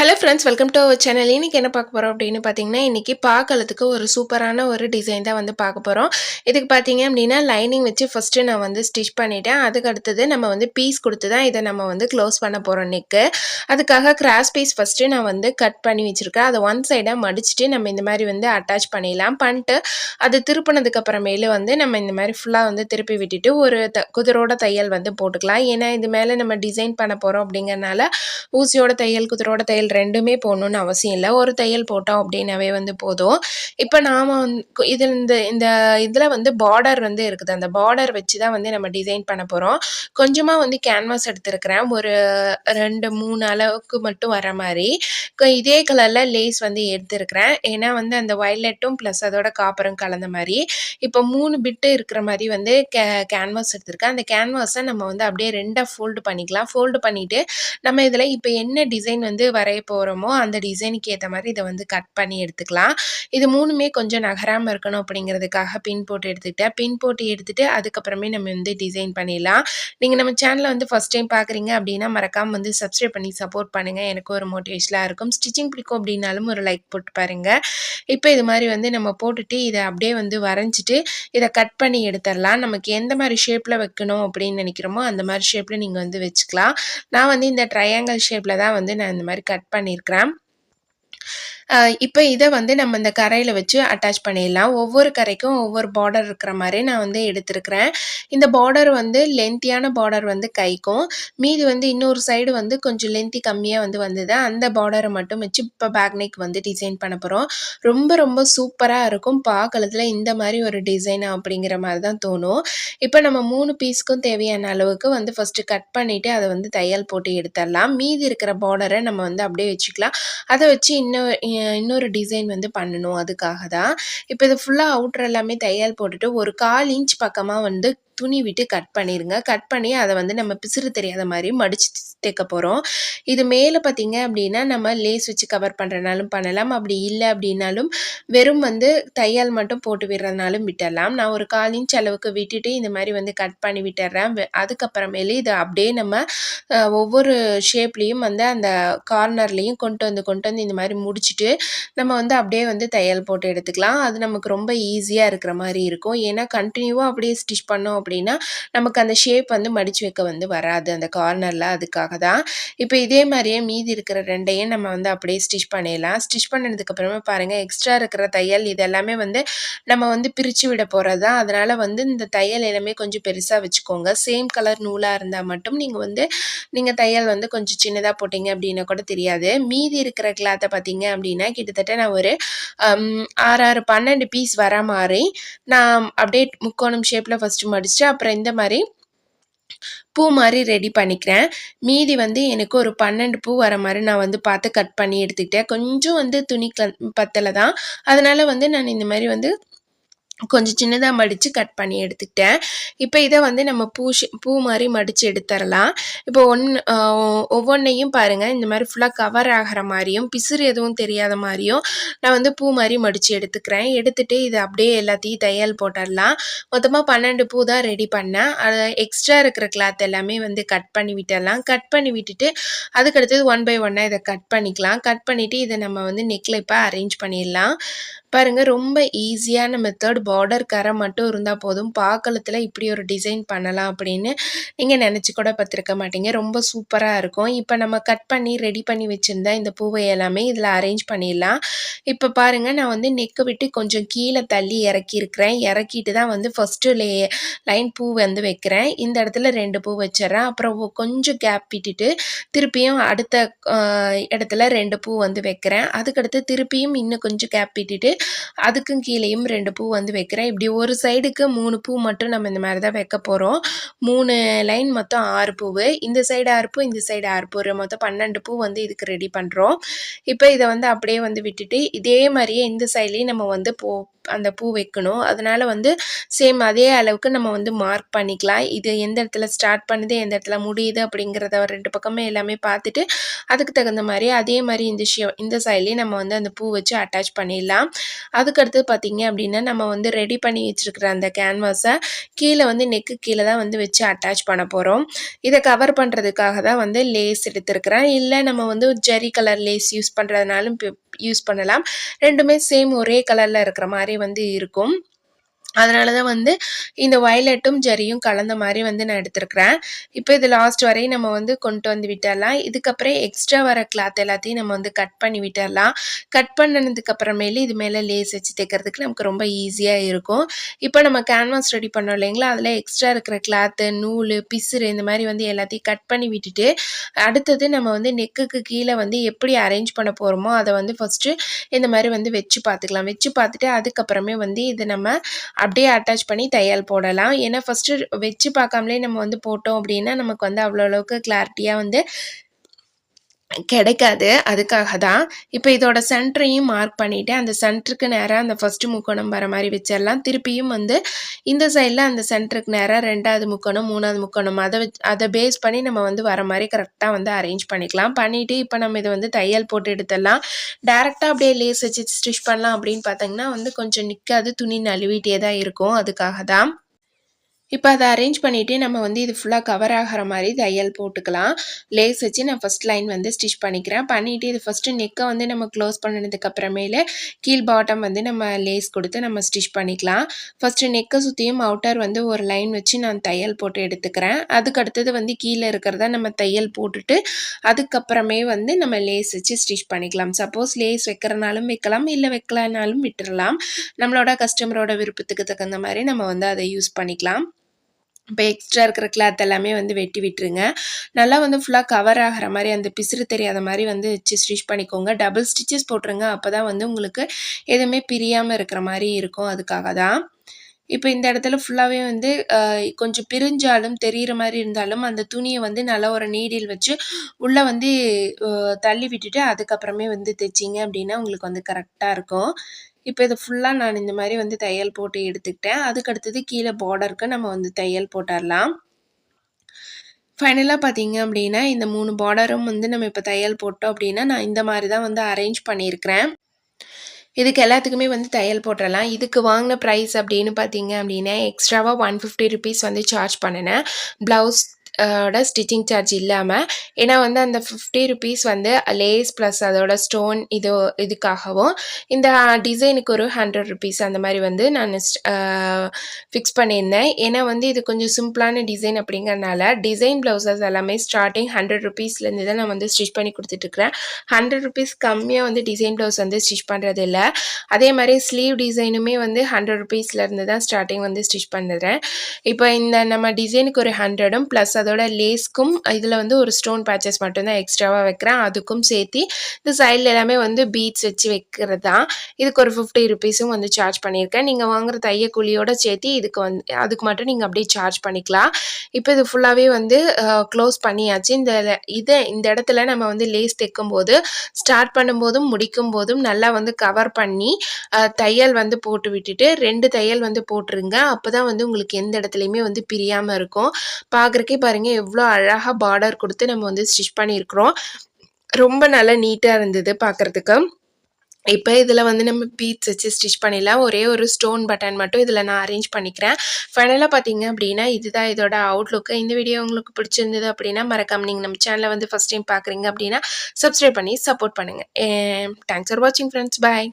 Hello friends welcome to our channel இன்றைக்கி என்ன பார்க்க போகிறோம் அப்படின்னு பார்த்தீங்கன்னா இன்றைக்கி பார்க்கறதுக்கு ஒரு சூப்பரான ஒரு டிசைன் தான் வந்து பார்க்க போகிறோம் இதுக்கு பார்த்தீங்க அப்படின்னா லைனிங் வச்சு ஃபஸ்ட்டு நான் வந்து ஸ்டிச் பண்ணிட்டேன். அதுக்கு அடுத்தது நம்ம வந்து பீஸ் கொடுத்து தான் இதை நம்ம வந்து க்ளோஸ் பண்ண போகிறோம் நெக்கு அதுக்காக கிராஸ் பீஸ் ஃபஸ்ட்டு நான் வந்து கட் பண்ணி வச்சுருக்கேன். அதை ஒன் சைடாக மடிச்சுட்டு நம்ம இந்த மாதிரி வந்து அட்டாச் பண்ணிடலாம். பண்ணிட்டு அது திருப்பினதுக்கு அப்புறமேலு வந்து நம்ம இந்த மாதிரி ஃபுல்லாக வந்து திருப்பி விட்டுட்டு ஒரு த குதிரோட தையல் வந்து போட்டுக்கலாம். ஏன்னா இது மேலே நம்ம டிசைன் பண்ண போகிறோம் அப்படிங்கறனால ஊசியோட தையல் குதிரோட தையல் ரெண்டுமே போடணும்னு அவசியம் இல்லை. ஒரு தையல் போட்டோம் அப்படின்னாவே வந்து போதும். இப்போ நாம் வந்து இதில் இந்த இந்த இதில் வந்து பார்டர் வந்து இருக்குது. அந்த பார்டர் வச்சு தான் வந்து நம்ம டிசைன் பண்ண போகிறோம் கொஞ்சமாக வந்து கேன்வாஸ் எடுத்துருக்கிறேன். ஒரு ரெண்டு மூணு அளவுக்கு மட்டும் வர மாதிரி. இதே கலரில் லேஸ் வந்து எடுத்துருக்கிறேன். ஏன்னா வந்து அந்த வயலட்டும் ப்ளஸ் அதோட காப்பரும் கலந்த மாதிரி. இப்போ மூணு பிட்டு இருக்கிற மாதிரி வந்து கே கேன்வாஸ் எடுத்திருக்கேன். அந்த கேன்வாஸை நம்ம வந்து அப்படியே ரெண்டாக ஃபோல்டு பண்ணிக்கலாம். ஃபோல்டு பண்ணிவிட்டு நம்ம இதில் இப்போ என்ன டிசைன் வந்து வரைய போகிறோமோ அந்த டிசைனுக்கு ஏற்ற மாதிரி இதை வந்து கட் பண்ணி எடுத்துக்கலாம். இது மூணுமே கொஞ்சம் நகராமல் இருக்கணும் அப்படிங்கிறதுக்காக பின் போட்டு எடுத்துக்கிட்டேன். பின் போட்டு எடுத்துகிட்டு அதுக்கப்புறமே நம்ம வந்து டிசைன் பண்ணிடலாம். நீங்கள் நம்ம சேனலை வந்து ஃபஸ்ட் டைம் பார்க்குறீங்க அப்படின்னா மறக்காமல் வந்து சப்ஸ்கிரைப் பண்ணி சப்போர்ட் பண்ணுங்கள் எனக்கு ஒரு மோட்டிவேஷனாக இருக்கும். ஸ்டிச்சிங் பிடிக்கும் அப்படின்னாலும் ஒரு லைக் போட்டு பாருங்கள் இப்போ இது மாதிரி வந்து நம்ம போட்டுட்டு இதை அப்படியே வந்து வரைஞ்சிட்டு இதை கட் பண்ணி எடுத்துடலாம். நமக்கு எந்த மாதிரி ஷேப்பில் வைக்கணும் அப்படின்னு நினைக்கிறோமோ அந்த மாதிரி ஷேப்பில் நீங்கள் வந்து வச்சுக்கலாம். நான் வந்து இந்த ட்ரையாங்கல் ஷேப்பில் தான் வந்து நான் இந்த மாதிரி கட் பண்ணியிருக்கிறேன் இப்போ இதை வந்து நம்ம இந்த கரையில் வச்சு அட்டாச் பண்ணிடலாம். ஒவ்வொரு கரைக்கும் ஒவ்வொரு பார்டர் இருக்கிற மாதிரி நான் வந்து எடுத்திருக்கிறேன். இந்த பார்டர் வந்து லென்த்தியான பார்டர் வந்து கைக்கும் மீதி வந்து இன்னொரு சைடு வந்து கொஞ்சம் லென்த்தி கம்மியாக வந்து வந்தது. அந்த பார்டரை மட்டும் வச்சு இப்போ பேக் நெக் வந்து டிசைன் பண்ண போகிறோம் ரொம்ப ரொம்ப சூப்பராக இருக்கும். பார்க்கறதுல இந்த மாதிரி ஒரு டிசைன் அப்படிங்கிற மாதிரி தான் தோணும். இப்போ நம்ம மூணு பீஸ்க்கும் தேவையான அளவுக்கு வந்து ஃபஸ்ட்டு கட் பண்ணிவிட்டு அதை வந்து தையல் போட்டு எடுத்துடலாம். மீதி இருக்கிற பார்டரை நம்ம வந்து அப்படியே வச்சுக்கலாம். அதை வச்சு இன்னும் இன்னொரு டிசைன் வந்து பண்ணணும் அதுக்காக தான் இப்போ இது ஃபுல்லாக அவுட்ரு எல்லாமே தையல் போட்டுட்டு ஒரு கால் இன்ச் பக்கமாக வந்து துணி விட்டு கட் பண்ணிடுங்க கட் பண்ணி அதை வந்து நம்ம பிசுறு தெரியாத மாதிரி மடிச்சு தைக்க போகிறோம் இது மேலே பார்த்தீங்க அப்படின்னா நம்ம லேஸ் வச்சு கவர் பண்ணுறனாலும் பண்ணலாம். அப்படி இல்லை அப்படின்னாலும் வெறும் வந்து தையல் மட்டும் போட்டு விடுறதுனாலும் விட்டுடலாம் நான் ஒரு கால் இன்ச் அளவுக்கு விட்டுட்டு இந்த மாதிரி வந்து கட் பண்ணி விட்டுறேன். அதுக்கப்புறமேலே அதுக்கப்புறமேலு இதை அப்படியே நம்ம ஒவ்வொரு ஷேப்லேயும் வந்து அந்த கார்னர்லேயும் கொண்டு வந்து கொண்டு வந்து இந்த மாதிரி முடிச்சுட்டு நம்ம வந்து அப்படியே வந்து தையல் போட்டு எடுத்துக்கலாம். அது நமக்கு ரொம்ப ஈஸியாக இருக்கிற மாதிரி இருக்கும். ஏன்னா கண்டினியூவாக அப்படியே ஸ்டிச் பண்ணோம் அப்படின்னா அப்படின்னா நமக்கு அந்த ஷேப் வந்து மடிச்சு வைக்க வந்து வராது. அந்த கார்னரில் அதுக்காக தான். இப்போ இதே மாதிரியே மீதி இருக்கிற ரெண்டையும் நம்ம வந்து அப்படியே ஸ்டிச் பண்ணிடலாம். ஸ்டிச் பண்ணதுக்கப்புறமே பாருங்கள் எக்ஸ்ட்ரா இருக்கிற தையல் இதெல்லாமே வந்து நம்ம வந்து பிரித்து விட போகிறது தான். அதனால் வந்து இந்த தையல் எல்லாமே கொஞ்சம் பெருசாக வச்சுக்கோங்க. சேம் கலர் நூலாக இருந்தால் மட்டும் நீங்கள் வந்து நீங்கள் தையல் வந்து கொஞ்சம் சின்னதாக போட்டிங்க அப்படின்னா கூட தெரியாது. மீதி இருக்கிற கிளாத்தை பார்த்தீங்க அப்படின்னா கிட்டத்தட்ட நான் ஒரு ஆறு ஆறு பன்னெண்டு பீஸ் வர மாதிரி நான் அப்படியே முக்கோணம் ஷேப்பில் ஃபஸ்ட்டு மடிச்சு வச்சு அப்புறம் இந்த மாதிரி பூ மாதிரி ரெடி பண்ணிக்கிறேன். மீதி வந்து எனக்கு ஒரு பன்னெண்டு பூ வர மாதிரி நான் வந்து பார்த்து கட் பண்ணி எடுத்துக்கிட்டேன். கொஞ்சம் வந்து துணி க பத்தலை தான் அதனால் வந்து நான் இந்த மாதிரி வந்து கொஞ்சம் சின்னதாக மடித்து கட் பண்ணி எடுத்துக்கிட்டேன். இப்போ இதை வந்து நம்ம பூ பூ மாதிரி மடித்து எடுத்துடலாம். இப்போ ஒன்று ஒவ்வொன்றையும் பாருங்கள் இந்த மாதிரி ஃபுல்லாக கவர் ஆகிற மாதிரியும் பிசுறு எதுவும் தெரியாத மாதிரியும் நான் வந்து பூ மாதிரி மடித்து எடுத்துக்கிறேன். எடுத்துகிட்டு இதை அப்படியே எல்லாத்தையும் தையல் போட்டுடலாம். மொத்தமாக பன்னெண்டு பூ தான் ரெடி பண்ணேன். அது எக்ஸ்ட்ரா இருக்கிற கிளாத் எல்லாமே வந்து கட் பண்ணி விட்டுடலாம். கட் பண்ணி விட்டுட்டு அதுக்கடுத்தது ஒன் பை ஒன்னாக இதை கட் பண்ணிக்கலாம். கட் பண்ணிவிட்டு இதை நம்ம வந்து நெக்லைப்பாக அரேஞ்ச் பண்ணிடலாம். பாருங்க ரொம்ப ஈஸியான மெத்தட் பார்டர் கரை மட்டும் இருந்தால் போதும். பாக்கலத்தில் இப்படி ஒரு டிசைன் பண்ணலாம் அப்படின்னு நீங்கள் நினச்சி கூட பார்த்துருக்க மாட்டீங்க. ரொம்ப சூப்பராக இருக்கும். இப்போ நம்ம கட் பண்ணி ரெடி பண்ணி வச்சுருந்தா இந்த பூவை எல்லாமே இதில் அரேஞ்ச் பண்ணிடலாம். இப்போ பாருங்கள் நான் வந்து நெக்கு விட்டு கொஞ்சம் கீழே தள்ளி இறக்கியிருக்கிறேன். இறக்கிட்டு தான் வந்து ஃபஸ்ட்டு லே லைன் பூ வந்து வைக்கிறேன். இந்த இடத்துல ரெண்டு பூ வச்சிடுறேன். அப்புறம் கொஞ்சம் கேப் விட்டுட்டு திருப்பியும் அடுத்த இடத்துல ரெண்டு பூ வந்து வைக்கிறேன். அதுக்கடுத்து திருப்பியும் இன்னும் கொஞ்சம் கேப் விட்டுட்டு அதுக்கும் கீழேயும் ரெண்டு பூ வந்து வைக்கிறேன். இப்படி ஒரு சைடுக்கு மூணு பூ மட்டும் நம்ம இந்த மாதிரி தான் வைக்க போகிறோம் மூணு லைன் மொத்தம் ஆறு பூவு. இந்த சைடு ஆறு பூ இந்த சைடு ஆறு பூ. மொத்தம் பன்னெண்டு பூ வந்து இதுக்கு ரெடி பண்ணுறோம் இப்போ இதை வந்து அப்படியே வந்து விட்டுட்டு இதே மாதிரியே இந்த சைட்லேயும் நம்ம வந்து போ அந்த பூ வைக்கணும். அதனால் வந்து சேம் அதே அளவுக்கு நம்ம வந்து மார்க் பண்ணிக்கலாம். இது எந்த இடத்துல ஸ்டார்ட் பண்ணுது எந்த இடத்துல முடியுது அப்படிங்கிறத ரெண்டு பக்கமே எல்லாமே பார்த்துட்டு அதுக்கு தகுந்த மாதிரி அதே மாதிரி இந்த ஷியோ இந்த சைட்லேயும் நம்ம வந்து அந்த பூ வச்சு அட்டாச் பண்ணிடலாம். அதுக்கடுத்து பார்த்திங்க அப்படின்னா நம்ம வந்து ரெடி பண்ணி வச்சுருக்கிற அந்த கேன்வாஸை கீழே வந்து நெக்கு கீழே தான் வந்து வச்சு அட்டாச் பண்ண போகிறோம் இதை கவர் பண்ணுறதுக்காக தான் வந்து லேஸ் எடுத்துருக்கிறேன். இல்லை நம்ம வந்து ஜெரி கலர் லேஸ் யூஸ் பண்ணுறதுனாலும் யூஸ் பண்ணலாம். ரெண்டுமே சேம் ஒரே கலரில் இருக்கிற மாதிரி வந்து இருக்கும். அதனால தான் வந்து இந்த வயலட்டும் ஜரியும் கலந்த மாதிரி வந்து நான் எடுத்திருக்கிறேன். இப்போ இது லாஸ்ட் வரையும் நம்ம வந்து கொண்டு வந்து விட்டுடலாம் இதுக்கப்புறம் எக்ஸ்ட்ரா வர கிளாத் எல்லாத்தையும் நம்ம வந்து கட் பண்ணி விட்டுடலாம் கட் பண்ணதுக்கப்புறமேலே இது மேலே லேஸ் வச்சு தைக்கிறதுக்கு நமக்கு ரொம்ப ஈஸியாக இருக்கும். இப்போ நம்ம கேன்வாஸ் ரெடி பண்ணோம் இல்லைங்களா? அதில் எக்ஸ்ட்ரா இருக்கிற கிளாத்து நூல் பிசுறு இந்த மாதிரி வந்து எல்லாத்தையும் கட் பண்ணி விட்டுட்டு அடுத்தது நம்ம வந்து நெக்குக்கு கீழே வந்து எப்படி அரேஞ்ச் பண்ண போகிறோமோ அதை வந்து ஃபஸ்ட்டு இந்த மாதிரி வந்து வச்சு பார்த்துக்கலாம். வச்சு பார்த்துட்டு அதுக்கப்புறமே வந்து இதை நம்ம அப்படியே அட்டாச் பண்ணி தையல் போடலாம். ஏன்னா ஃபஸ்ட்டு வச்சு பார்க்காமலே நம்ம வந்து போட்டோம் அப்படின்னா நமக்கு வந்து அவ்வளோ அளவுக்கு கிளாரிட்டியாக வந்து கிடைக்காது. அதுக்காக தான் இப்போ இதோட சென்டரையும் மார்க் பண்ணிவிட்டு அந்த சென்டருக்கு நேராக அந்த ஃபஸ்ட்டு முக்கோணம் வர மாதிரி வச்சிடலாம் திருப்பியும் வந்து இந்த சைடில் அந்த சென்டருக்கு நேராக ரெண்டாவது முக்கோணம் மூணாவது முக்கோணம் அதை வச்சு அதை பேஸ் பண்ணி நம்ம வந்து வர மாதிரி கரெக்டாக வந்து அரேஞ்ச் பண்ணிக்கலாம். பண்ணிவிட்டு இப்போ நம்ம இதை வந்து தையல் போட்டு எடுத்துடலாம். டேரெக்டாக அப்படியே லேஸ் வச்சு ஸ்டிச் பண்ணலாம் அப்படின்னு பார்த்தீங்கன்னா வந்து கொஞ்சம் நிற்காது துணி நழுவிட்டே தான் இருக்கும். அதுக்காக தான். இப்போ அதை அரேஞ்ச் பண்ணிவிட்டு நம்ம வந்து இது ஃபுல்லாக கவர் ஆகிற மாதிரி தையல் போட்டுக்கலாம். லேஸ் வச்சு நான் ஃபஸ்ட் லைன் வந்து ஸ்டிச் பண்ணிக்கிறேன். பண்ணிவிட்டு இது ஃபஸ்ட்டு நெக்கை வந்து நம்ம க்ளோஸ் பண்ணதுக்கப்புறமேல கீழ் பாட்டம் வந்து நம்ம லேஸ் கொடுத்து நம்ம ஸ்டிச் பண்ணிக்கலாம். ஃபஸ்ட்டு நெக்கை சுற்றியும் அவுட்டர் வந்து ஒரு லைன் வச்சு நான் தையல் போட்டு எடுத்துக்கிறேன். அதுக்கு அடுத்தது வந்து கீழே இருக்கிறத நம்ம தையல் போட்டுட்டு அதுக்கப்புறமே வந்து நம்ம லேஸ் வச்சு ஸ்டிச் பண்ணிக்கலாம். சப்போஸ் லேஸ் வைக்கிறனாலும் வைக்கலாம் இல்லை வைக்கலனாலும் விட்டுறலாம். நம்மளோட கஸ்டமரோட விருப்பத்துக்கு தகுந்த மாதிரி நம்ம வந்து அதை யூஸ் பண்ணிக்கலாம். இப்போ எக்ஸ்ட்ரா இருக்கிற கிளாத் எல்லாமே வந்து வெட்டி விட்டுருங்க. நல்லா வந்து ஃபுல்லாக கவர் ஆகிற மாதிரி அந்த பிசுறு தெரியாத மாதிரி வந்து வச்சு ஸ்டிச் பண்ணிக்கோங்க. டபுள் ஸ்டிச்சஸ் போட்டுருங்க. அப்போ தான் வந்து உங்களுக்கு எதுவுமே பிரியாமல் இருக்கிற மாதிரி இருக்கும். அதுக்காக தான். இப்போ இந்த இடத்துல ஃபுல்லாகவே வந்து கொஞ்சம் பிரிஞ்சாலும் தெரிகிற மாதிரி இருந்தாலும் அந்த துணியை வந்து நல்லா ஒரு நீடில் வச்சு உள்ளே வந்து தள்ளி விட்டுட்டு அதுக்கப்புறமே வந்து தைச்சிங்க அப்படின்னா உங்களுக்கு வந்து கரெக்டாக இருக்கும். இப்போ இதை ஃபுல்லாக நான் இந்த மாதிரி வந்து தையல் போட்டு எடுத்துக்கிட்டேன். அதுக்கடுத்தது கீழே பார்டருக்கு நம்ம வந்து தையல் போட்டுடலாம். ஃபைனலாக பார்த்தீங்க அப்படின்னா இந்த மூணு பார்டரும் வந்து நம்ம இப்போ தையல் போட்டோம் அப்படின்னா நான் இந்த மாதிரி தான் வந்து அரேஞ்ச் பண்ணியிருக்கிறேன். இதுக்கு எல்லாத்துக்குமே வந்து தையல் போட்டுடலாம். இதுக்கு வாங்கின ப்ரைஸ் அப்படின்னு பார்த்தீங்க அப்படின்னா எக்ஸ்ட்ராவாக ஒன் ஃபிஃப்டி ருபீஸ் வந்து சார்ஜ் பண்ணினேன். ப்ளவுஸ் ஓட ஸ்டிச்சிங் சார்ஜ் இல்லாமல் ஏன்னா வந்து அந்த ஃபிஃப்டி ருபீஸ் வந்து லேஸ் ப்ளஸ் அதோட ஸ்டோன் இது இதுக்காகவும் இந்த டிசைனுக்கு ஒரு ஹண்ட்ரட் ருபீஸ் அந்த மாதிரி வந்து நான் ஃபிக்ஸ் பண்ணியிருந்தேன். ஏன்னா வந்து இது கொஞ்சம் சிம்பிளான டிசைன் அப்படிங்கிறனால டிசைன் ப்ளவுசஸ் எல்லாமே ஸ்டார்டிங் ஹண்ட்ரட் ருபீஸ்லேருந்து தான் நான் வந்து ஸ்டிச் பண்ணி கொடுத்துட்ருக்குறேன் ஹண்ட்ரட் ருபீஸ் கம்மியாக வந்து டிசைன் ப்ளவுஸ் வந்து ஸ்டிச் பண்ணுறது இல்லை. அதே மாதிரி ஸ்லீவ் டிசைனுமே வந்து ஹண்ட்ரட் ருபீஸ்லேருந்து தான் ஸ்டார்டிங் வந்து ஸ்டிச் பண்ணுறேன் இப்போ இந்த நம்ம டிசைனுக்கு ஒரு ஹண்ட்ரடும் ப்ளஸ் அதோட லேஸ்க்கும் இதில் வந்து ஒரு ஸ்டோன் பேச்சஸ் மட்டும்தான் எக்ஸ்ட்ராவாக வைக்கிறேன். அதுக்கும் சேர்த்து இந்த சைடில் எல்லாமே வந்து பீட்ஸ் வச்சு வைக்கிறது. தான் இதுக்கு ஒரு ஃபிஃப்டி ருபீஸும் வந்து சார்ஜ் பண்ணியிருக்கேன். நீங்கள் வாங்குற தைய கூலியோட சேர்த்து இதுக்கு வந்து அதுக்கு மட்டும் நீங்கள் அப்படியே சார்ஜ் பண்ணிக்கலாம். இப்போ இது ஃபுல்லாகவே வந்து க்ளோஸ் பண்ணியாச்சு. இந்த இதை இந்த இடத்துல நம்ம வந்து லேஸ் தைக்கும் போது ஸ்டார்ட் பண்ணும்போதும் முடிக்கும் போதும் நல்லா வந்து கவர் பண்ணி தையல் வந்து போட்டு விட்டுட்டு ரெண்டு தையல் வந்து போட்டுருங்க. அப்போ தான் வந்து உங்களுக்கு எந்த இடத்துலையுமே வந்து பிரியாமல் இருக்கும். பார்க்குறக்கே பாருங்கள் எவ்வளோ அழகாக பார்டர் கொடுத்து நம்ம வந்து ஸ்டிச் பண்ணியிருக்கிறோம். ரொம்ப நல்லா நீட்டாக இருந்தது பார்க்குறதுக்கு இப்போ இதில் வந்து நம்ம பீட்ஸ் வச்சு ஸ்டிச் பண்ணிடலாம். ஒரே ஒரு ஸ்டோன் பட்டன் மட்டும் இதில் நான் அரேஞ்ச் பண்ணிக்கிறேன். ஃபைனலாக பார்த்தீங்க அப்படின்னா இதுதான் இதோட அவுட்லுக்கு இந்த வீடியோ உங்களுக்கு பிடிச்சிருந்தது அப்படின்னா மறக்காம நீங்கள் நம்ம சேனலை வந்து ஃபஸ்ட் டைம் பார்க்குறீங்க அப்படின்னா சப்ஸ்கிரைப் பண்ணி சப்போர்ட் பண்ணுங்கள் தேங்க்ஸ் ஃபார் வாட்சிங் ஃப்ரெண்ட்ஸ் பாய்